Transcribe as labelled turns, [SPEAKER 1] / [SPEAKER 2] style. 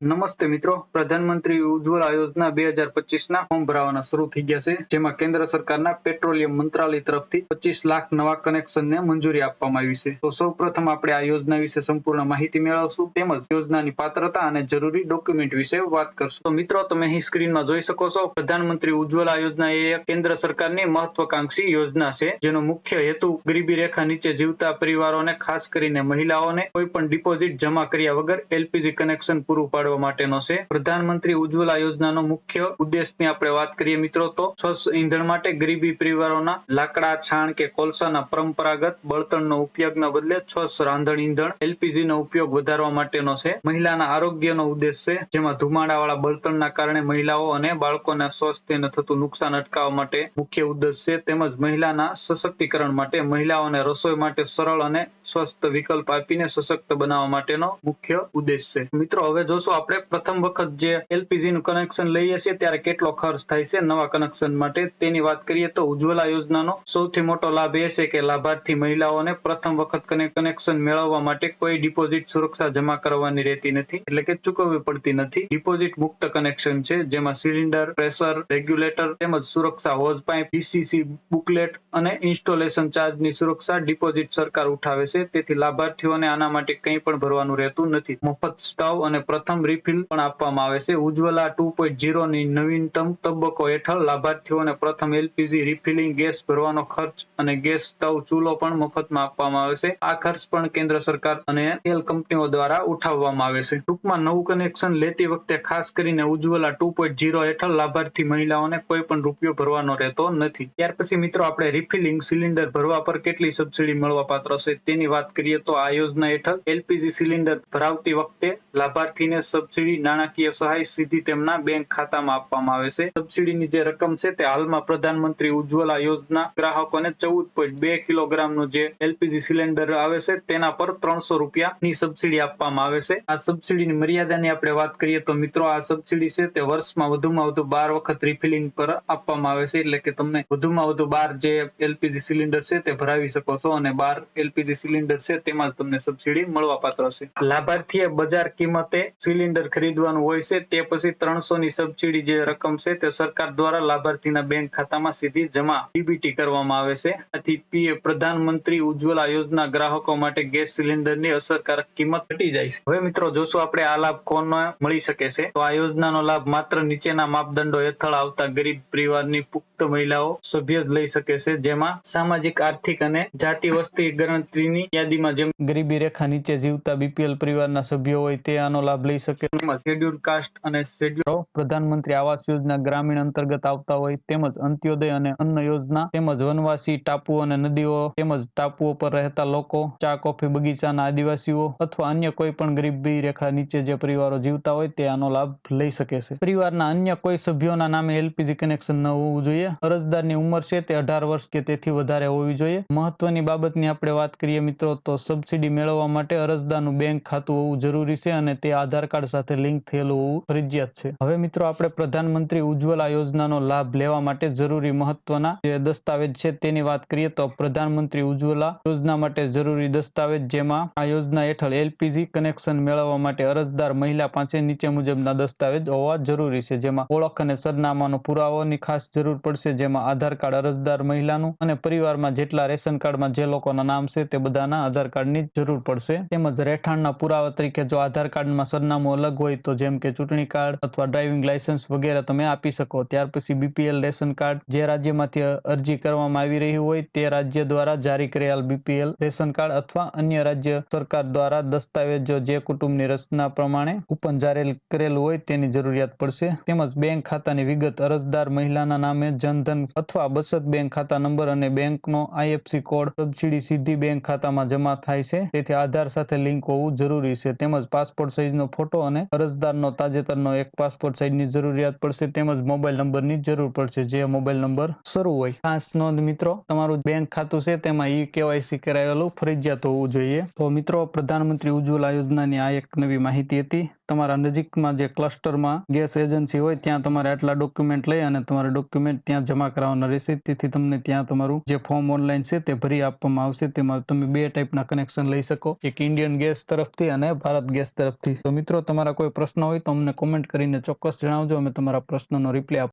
[SPEAKER 1] નમસ્તે મિત્રો. પ્રધાનમંત્રી ઉજ્જવલા યોજના બે હજાર પચીસ ના ફોર્મ ભરાવાના શરૂ થઈ ગયા છે, જેમાં કેન્દ્ર સરકારના પેટ્રોલિયમ મંત્રાલય તરફથી પચીસ લાખ નવા કનેક્શનને મંજૂરી આપવામાં આવી છે. તો સૌ પ્રથમ આપણે આ યોજના વિશે સંપૂર્ણ માહિતી મેળવશું, તેમજ યોજનાની પાત્રતા અને જરૂરી ડોક્યુમેન્ટ વિશે વાત કરશું. તો મિત્રો, તમે અહીં સ્ક્રીનમાં જોઈ શકો છો, પ્રધાનમંત્રી ઉજ્જવલા યોજના એ કેન્દ્ર સરકારની મહત્વકાંક્ષી યોજના છે, જેનો મુખ્ય હેતુ ગરીબી રેખા નીચે જીવતા પરિવારોને, ખાસ કરીને મહિલાઓને, કોઈ પણ ડિપોઝિટ જમા કર્યા વગર એલપીજી કનેક્શન પૂરું પાડવા માટેનો છે. પ્રધાનમંત્રી ઉજ્જવલા યોજનાનો મુખ્ય ઉદ્દેશની આપણે વાત કરીએ મિત્રો તો સ્વચ્છ ઈંધણ માટે ગરીબી પરિવારોના લાકડા, છાણ કે કોલસાના પરંપરાગત બળતણનો ઉપયોગના બદલે સ્વચ્છ રાંધણ ઈંધણ એલપીજી નો ઉપયોગ વધારવા માટેનો છે. મહિલાના આરોગ્યનો ઉદ્દેશ છે, જેમાં ધુમાડાવાળા બળતણના કારણે મહિલાઓ અને બાળકોના સ્વાસ્થ્યને થતું નુકસાન અટકાવવા માટે મુખ્ય ઉદ્દેશ છે. તેમજ મહિલાના સશક્તિકરણ માટે મહિલાઓને રસોઈ માટે સરળ અને સ્વસ્થ વિકલ્પ આપીને સશક્ત બનાવવા માટેનો મુખ્ય ઉદ્દેશ છે. મિત્રો, હવે જોશું આપણે પ્રથમ વખત જે એલપીજી નું કનેક્શન લઈએ છીએ, ત્યારે કેટલો ખર્ચ થાય છે નવા કનેક્શન માટે? તેની વાત કરીએ તો ઉજ્જવલા યોજનાનો સૌથી મોટો લાભ એ છે કે લાભાર્થી મહિલાઓને પ્રથમ વખત કનેક્શન મેળવવા માટે કોઈ ડિપોઝિટ સુરક્ષા જમા કરવાની રહેતી નથી, એટલે કે ચૂકવવી પડતી નથી. ડિપોઝિટ મુક્ત કનેક્શન છે, જેમાં સિલિન્ડર પ્રેશર રેગ્યુલેટર તેમજ સુરક્ષા હોઝ પાઇપ પીસીસી બુકલેટ અને ઇન્સ્ટોલેશન ચાર્જની સુરક્ષા ડિપોઝિટ સરકાર ઉઠાવે છે. તેથી લાભાર્થીઓને આના માટે કંઈ પણ ભરવાનું રહેતું નથી. મફત સ્ટવ અને પ્રથમ રિફિલ પણ આપવામાં આવે છે. ઉજ્જવલા ટુ પોઈન્ટની નવીનતમ તબક્કો હેઠળ લાભાર્થીઓને પ્રથમ એલપીજી રિફિલિંગ ગેસ ભરવાનો ખર્ચ અને ગેસ સ્ટવ ચૂલો પણ મફતમાં આપવામાં આવે છે. આ ખર્ચ પણ કેન્દ્ર સરકાર અને તેલ કંપનીઓ દ્વારા ઉઠાવવામાં આવે છે. ટૂંકમાં નવું કનેક્શન લેતી વખતે ખાસ કરીને ઉજ્જવલા ટુ પોઈન્ટ ઝીરો હેઠળ લાભાર્થી મહિલાઓને કોઈ પણ રૂપિયો ભરવાનો રહેતો નથી. ત્યાર પછી મિત્રો આપણે રિફિલિંગ સિલિન્ડર ભરવા પર કેટલી સબસિડી મળવા પાત્ર છે તેની વાત કરીએ તો આ યોજના હેઠળ એલપીજી સિલિન્ડર ભરાવતી વખતે લાભાર્થીને સબસિડી નાણાકીય સહાય સીધી તેમના બેંક ખાતામાં આપવામાં આવે છે. સબસિડીની જે રકમ છે તે હાલમાં પ્રધાનમંત્રી ઉજ્જવલા યોજના ગ્રાહકોને ચૌદ પોઈન્ટ બે કિલોગ્રામનું જે એલપીજી સિલિન્ડર આવે છે તેના પર ત્રણસો રૂપિયાની સબસિડી આપવામાં આવે છે. આ સબસિડીની મર્યાદાની આપણે વાત કરીએ તો મિત્રો આ સબસિડી છે તે વર્ષમાં વધુમાં વધુ બાર વખત રિફિલિંગ પર આપવામાં આવે છે. એટલે કે તમને વધુમાં વધુ બાર જે એલપીજી સિલિન્ડર છે તે ભરાવી શકો છો અને બાર એલપીજી સિલિન્ડર છે તેમાં તમને સબસિડી મળવા પાત્ર છે. લાભાર્થીએ બજાર કિંમતે સિલિન્ડર ખરીદવાનું હોય છે, તે પછી ત્રણસો ની સબસિડી જે રકમ છે, તે સરકાર દ્વારા લાભાર્થીના બેંક ખાતામાં સીધી જમા ડીબીટી કરવામાં આવે છે. આથી પીએ પ્રધાનમંત્રી ઉજ્જવલા યોજના ગ્રાહકો માટે ગેસ સિલિન્ડરની અસરકારક કિંમત ઘટી જાય છે. હવે મિત્રો જોશું આપણે આ લાભ કોને મળી શકે છે? તો આ યોજનાનો લાભ માત્ર નીચેના માપદંડો હેઠળ આવતા ગરીબ પરિવારની પુખ્ત મહિલાઓ સભ્ય જ લઈ શકે છે, જેમાં સામાજિક, આર્થિક અને જાતિ વસ્તી ગણતરીની યાદીમાં જેમ ગરીબી રેખા નીચે જીવતા બીપીએલ પરિવારના સભ્યો હોય તે આનો લાભ લઈ શકે શેડ્યુલ કાસ્ટ અને શેડ્યુલ પ્રધાનમંત્રી આવાસ યોજના ગ્રામીણ અંતર્ગત આવતા હોય તેમજ અંત્યોદય અને અન્ન યોજના તેમજ વનવાસી ટાપુઓ અને નદીઓ તેમજ ટાપુઓ પર રહેતા લોકો ચા કોફી બગીચાના આદિવાસીઓ અથવા અન્ય કોઈ પણ ગરીબી રેખા નીચે જે પરિવારો જીવતા હોય તે આનો લાભ લઈ શકે છે. પરિવારના અન્ય કોઈ સભ્યોના નામે એલપીજી કનેક્શન ન હોવું જોઈએ. અરજદારની ઉંમર છે તે અઢાર વર્ષ કે તેથી વધારે હોવી જોઈએ. મહત્વની બાબતની આપણે વાત કરીએ મિત્રો તો સબસિડી મેળવવા માટે અરજદારનું બેંક ખાતું હોવું જરૂરી છે અને તે આધાર કાર્ડ સાથે લિંક થયેલું ફરજિયાત છે. હવે મિત્રો આપણે પ્રધાનમંત્રી ઉજ્જવલા યોજનાનો લાભ લેવા માટે જરૂરી મહત્વના જે દસ્તાવેજ છે તેની વાત કરીએ તો પ્રધાનમંત્રી ઉજ્જવલા યોજના માટે જરૂરી દસ્તાવેજ જેમાં આ યોજના હેઠળ એલપીજી કનેક્શન મેળવવા માટે અરજદાર મહિલા પાસે નીચે મુજબના દસ્તાવેજ હોવા જરૂરી છે, જેમાં ઓળખ અને સરનામાનો પુરાવાની ખાસ જરૂર પડશે, જેમાં આધાર કાર્ડ અરજદાર મહિલાનું અને પરિવારમાં જેટલા રેશન કાર્ડમાં જે લોકોના નામ છે તે બધાના આધાર કાર્ડની જરૂર પડશે. તેમજ રહેઠાણના પુરાવા તરીકે જો આધાર કાર્ડમાં સરનામું અલગ હોય તો જેમ કે ચૂંટણી કાર્ડ અથવા ડ્રાઇવિંગ લાયસન્સ વગેરે તમે આપી શકો. ત્યાર પછી બીપીએલ રેશન કાર્ડ જે રાજ્યમાંથી અરજી કરવામાં આવી રહી હોય તે રાજ્ય દ્વારા જારી કરેલ બીપીએલ રેશન કાર્ડ અથવા અન્ય રાજ્ય સરકાર દ્વારા દસ્તાવેજો જે કુટુંબની રચના પ્રમાણે કૂપન જારી કરેલું હોય તેની જરૂરિયાત પડશે. તેમજ બેંક ખાતાની વિગત અરજદાર મહિલાના નામે જનધન અથવા બચત બેંક ખાતા નંબર અને બેંકનો આઈએફસી કોડ સબસિડી સીધી બેંક ખાતામાં જમા થાય છે. તેથી આધાર સાથે લિંક હોવું જરૂરી છે. તેમજ પાસપોર્ટ સાઇઝનો ફોટો અને અરજદારનો તાજેતરનો એક પાસપોર્ટ સાઇઝની જરૂરિયાત પડશે તેમજ મોબાઈલ નંબરની જરૂર પડશે, જે મોબાઈલ નંબર શરૂ હોય. ખાસ નોંધ મિત્રો, તમારું બેંક ખાતું છે, તેમાં ઈ કેવાયસી કરાયેલું ફરજિયાત હોવું જોઈએ. તો મિત્રો, પ્રધાનમંત્રી ઉજ્જવલા યોજનાની આ એક નવી માહિતી હતી. તમારા નજીકમાં જે ક્લસ્ટરમાં ગેસ એજન્સી હોય, ત્યાં તમારે આટલા ડોક્યુમેન્ટ લઈ અને તમારે ડોક્યુમેન્ટ ત્યાં જમા કરાવવાના રહેશે. તેથી તમને ત્યાં તમારું જે ફોર્મ ઓનલાઈન છે, તે ભરી આપવામાં આવશે. તેમાં તમે બે ટાઈપના કનેક્શન લઈ શકો. એક ઇન્ડિયન ગેસ તરફથી અને ભારત ગેસ તરફથી. તો મિત્રો, તમારા કોઈ પ્રશ્ન હોય તો અમને કોમેન્ટ કરીને ચોક્કસ જણાવજો. અમે તમારા પ્રશ્નનો રિપ્લાય